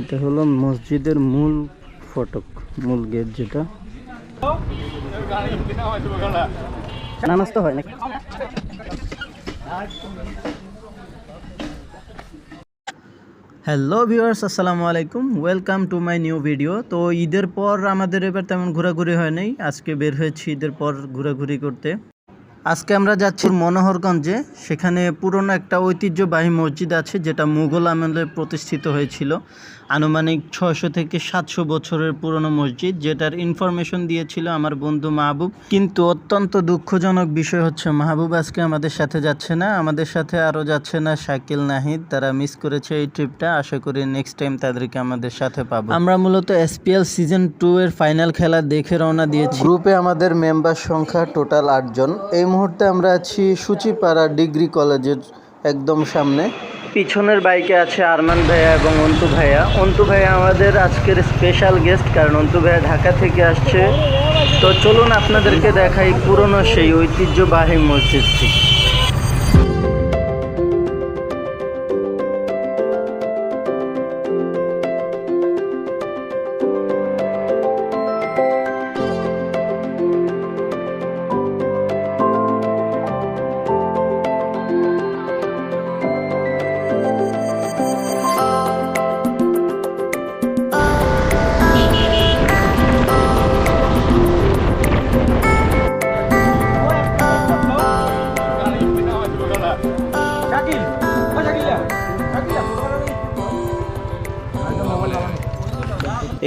এটা হলো মসজিদের মূল ফটক, মূল গেট যেটা। হয় না হ্যালো ভিউয়ার্স আসসালামু আলাইকুম। Welcome to my new video তো ঈদের পর আমাদের এবার তেমন ঘোরাঘুরি হয় নাই। আজকে বের হয়েছি ঈদের পর ঘোরাঘুরি করতে। আজকে আমরা যাচ্ছি মনোহরগঞ্জে। সেখানে পুরনো একটা ঐতিহ্যবাহী মসজিদ আছে, যেটা মুঘল আমলে প্রতিষ্ঠিত হয়েছিল। আনুমানিক ছয়শো থেকে সাতশো বছরের পুরনো মসজিদ, যেটার ইনফরমেশন দিয়েছিল আমার বন্ধু মাহবুব। কিন্তু অত্যন্ত দুঃখজনক বিষয় হচ্ছে, মাহবুব আজকে আমাদের সাথে যাচ্ছে না। আমাদের সাথে আরও যাচ্ছে না শাকিল নাহিদ। তারা মিস করেছে এই ট্রিপটা আশা করি নেক্সট টাইম তাদেরকে আমাদের সাথে পাবো। আমরা মূলত এসপিএল সিজন টু এর ফাইনাল খেলা দেখে রওনা দিয়েছি। গ্রুপে আমাদের মেম্বার সংখ্যা টোটাল আটজন। এই মুহূর্তে আমরা আছি সুচিপাড়া ডিগ্রি কলেজের একদম সামনে। পিছনের বাইকে আছে আরমান ভাইয়া এবং অন্তু ভাইয়া। অন্তু ভাইয়া আমাদের আজকের স্পেশাল গেস্ট কারণ অন্তু ভাইয়া ঢাকা থেকে আসছে। তো চলুন আপনাদেরকে দেখাই পুরনো সেই ঐতিহ্যবাহী মসজিদটি।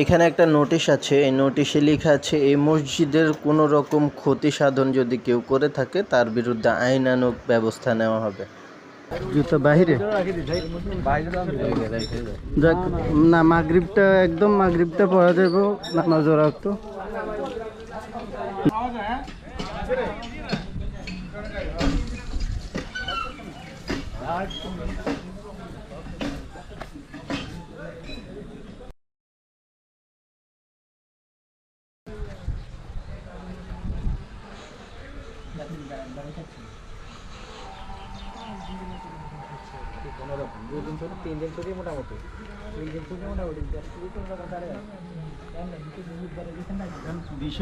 এখানে একটা নোটিশ আছে, এই নোটিশে লেখা আছে, এই মসজিদের কোনো রকম ক্ষতি সাধন যদি কেউ করে থাকে, তার বিরুদ্ধে আইনানুগ ব্যবস্থা নেওয়া হবে। জুতো বাহিরে? না, মাগরিবটা একদম মাগরিবটা পড়া যাব নামাজ রাখতো বিশে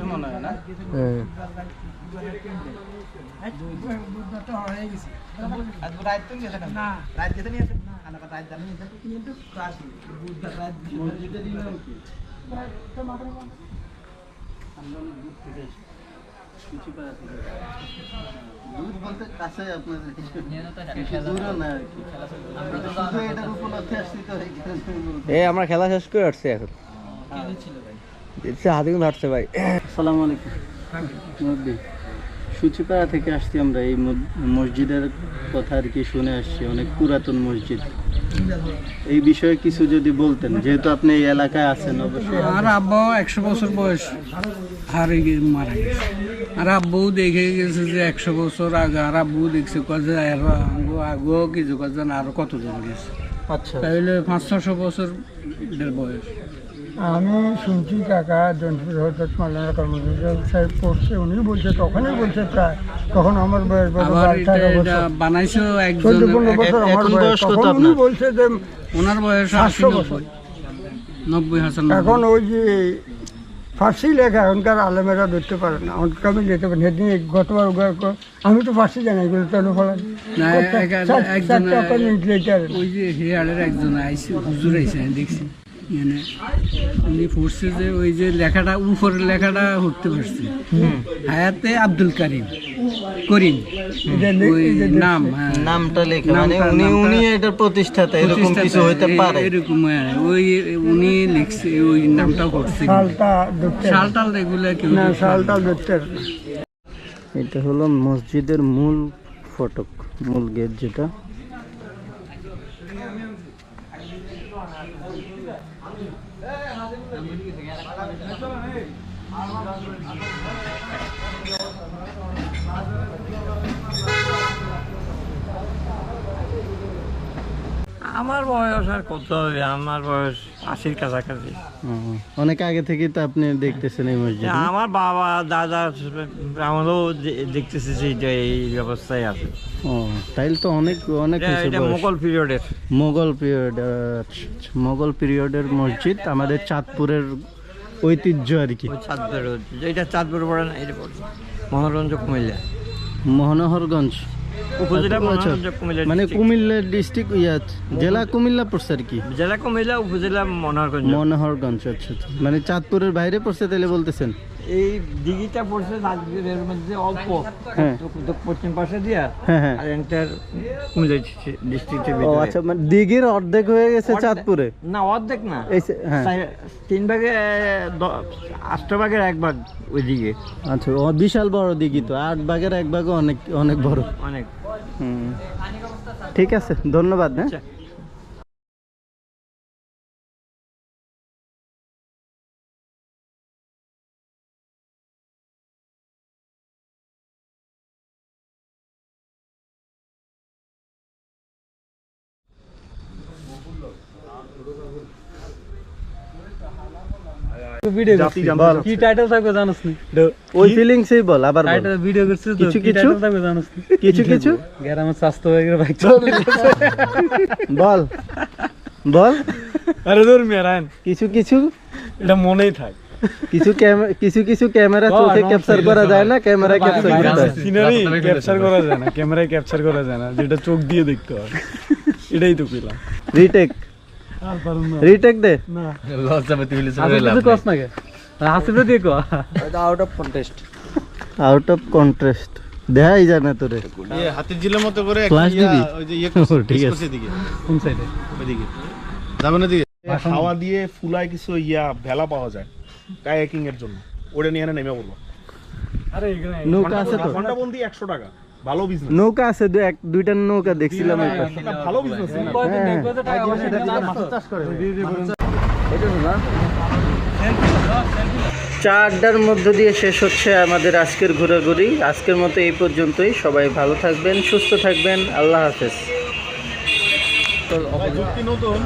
মনে হয় না মসজিদের ইমাম কি আমরা অনেক দূর থেকে এসেছি। পিছুপাড়া থেকে। দূর বলতে কাছে আপনাদের বেশি দূরও না আর কি। শুধু এটার উপলক্ষে আমরা খেলা শেষ করে আসছি এখন। হাঁটছে ভাই। আসসালামু আলাইকুম সুচিপাড়া থেকে আসছি আমরা। এই মসজিদের কথা আর কি শুনে আসছি অনেক পুরাতন মসজিদ। এই বিষয়ে কিছু যদি বলতেন যেহেতু আপনি এই এলাকায় আছেন অবশ্যই আর আব্বা একশো বছর বয়স হারে গিয়ে মারা গেছে। আর আব্বু দেখে গেছে যে একশো বছর আগে আর আব্বু দেখছে কাজে আগেও কিছু কাজে আরও কতজন গেছে। আচ্ছা। তাহলে পাঁচ ছশো বছর বয়স। আমি শুনছি কাকা জনপুর হজরত মালানা কর্মচারী সাহেব পড়ছে উনি বলছে তখনই বলছে প্রায়। তখন আমার বয়স বানাইছো চোদ্দ পনেরো বছর আমার বয়স। তখন উনি বলছে যে ওনার বয়স সাতশো বছর। নব্বই হাজার এখন ওই যে ফার্সি লেখা এখনকার আলেমেরা ধরতে পারে না। অনেক আমি যেতে পারি সেদিন গতবার আমি তো ফার্সি জানি এগুলো তেন ফলা একজন ওই যে হিয়ালের একজন আইসি হুজুর আইসি দেখছি। মানে উনি পড়ছে যে ওই যে লেখাটা উপরের লেখাটা উঠতে পারছে। হায়াতে আব্দুল করিম করিম। ওই নাম হ্যাঁ। নামটা লেখা মানে উনি উনি এটার প্রতিষ্ঠাতা এরকম কিছু হইতে এই- পারে। এরকম হ্যাঁ, ওই উনি লিখছে ওই নামটা করছে শালটা ধরতে। শাল এগুলো কেউ না লিখতে শালটা ধরতে। এটা হলো মসজিদের মূল ফটক মূল গেট যেটা। আমার বয়স আর কত হবে? আমার বয়স আশির কাছাকাছি। অনেক আগে থেকে তো আপনি দেখতেছেন এই মসজিদ আমার বাবা দাদা আমারও দেখতেছি যে এই ব্যবস্থায় আছে। ও তাইলে তো অনেক অনেক। মোগল পিরিয়ডের মোগল পিরিয়ড মোগল পিরিয়ডের মসজিদ আমাদের চাঁদপুরের ঐতিহ্য আর কি। চাঁদপুর যেটা চাঁদপুর পড়ে না এটা কুমিল্লা। মনোহরগঞ্জ। উপজেলা কুমিল্লা মানে কুমিল্লা ডিস্ট্রিক্ট ইয়াত জেলা কুমিল্লা পড়ছে আর কি? জেলা কুমিল্লা উপজেলা মনোহরগঞ্জ। মনোহরগঞ্জ আচ্ছা আচ্ছা। মানে চাঁদপুরের বাইরে পড়ছে তাহলে বলতেছেন? এই দিঘিটা পড়ছে রাজগীরের মধ্যে অল্প। হ্যাঁ। পশ্চিম পাশে দিয়া হ্যাঁ হ্যাঁ। আর এন্টার কুমিল্লা ডিস্ট্রিক্টের ও আচ্ছা মানে দিঘির অর্ধেক হয়ে গেছে চাঁদপুরে? না অর্ধেক না। এই তিন ভাগে আষ্ট ভাগের এক ভাগ ওইদিকে আচ্ছা ও বিশাল বড় দিঘি তো আট ভাগের এক ভাগও অনেক অনেক বড়। অনেক। হুম। ঠিক আছে ধন্যবাদ হ্যাঁ। ভিডিও কি টাইটেল থাকবে জানোস নি? ওই ফিলিংসই বল আবার টাইটেল ভিডিও করছিস তো? কিছু কিছু? থাকবে জানোস নি? কিছু কিছু? গ্রামের স্বাস্থ্য হয়ে গেলে বাইক বল। বল। আরে দূর মেরান কিছু কিছু? এটা মনেই থাক। কিছু ক্যামেরা কিছু কিছু ক্যামেরা চোখে ক্যাপচার করা যায় না ক্যামেরা ক্যাপচার করতে হয় সিনারি ক্যাপচার করা যায় না ক্যামেরায় ক্যাপচার করা যায় না যেটা চোখ দিয়ে দেখতে হয়। এটাই তো পেলাম। রিটেক আর পারুন না। রিটেক দে। কিছু কস না কে হাসিবে দিয়ে কো। আউট অফ কন্ট্রাস্ট দেখাই যায় না তোরে হাতির জিলের মতো করে দিবি? ওই যে ইয়ে ঠিক ঠিক আছে। কোন সাইডে ওইদিকে। যাবেন ওদিকে হাওয়া দিয়ে ফুলায় কিছু ইয়া ভেলা পাওয়া যায় কায়াকিং এর জন্য। ওটা নিয়ে এনে নেমে পড়ব। আরে এখানে নৌকা আছে তো? ঘণ্টা বন্দি একশো টাকা। ভালো বিজনেস নৌকা আছে এক দুইটা নৌকা দেখছিলাম ভালো বিজনেস কয়দিন দেখবে তো টাকা পয়সা দিতে না। চা আড্ডার মধ্য দিয়ে শেষ হচ্ছে আমাদের আজকের ঘোরাঘুরি। আজকের মতো এই পর্যন্তই। সবাই ভালো থাকবেন সুস্থ থাকবেন। আল্লাহ হাফেজ। নতুন।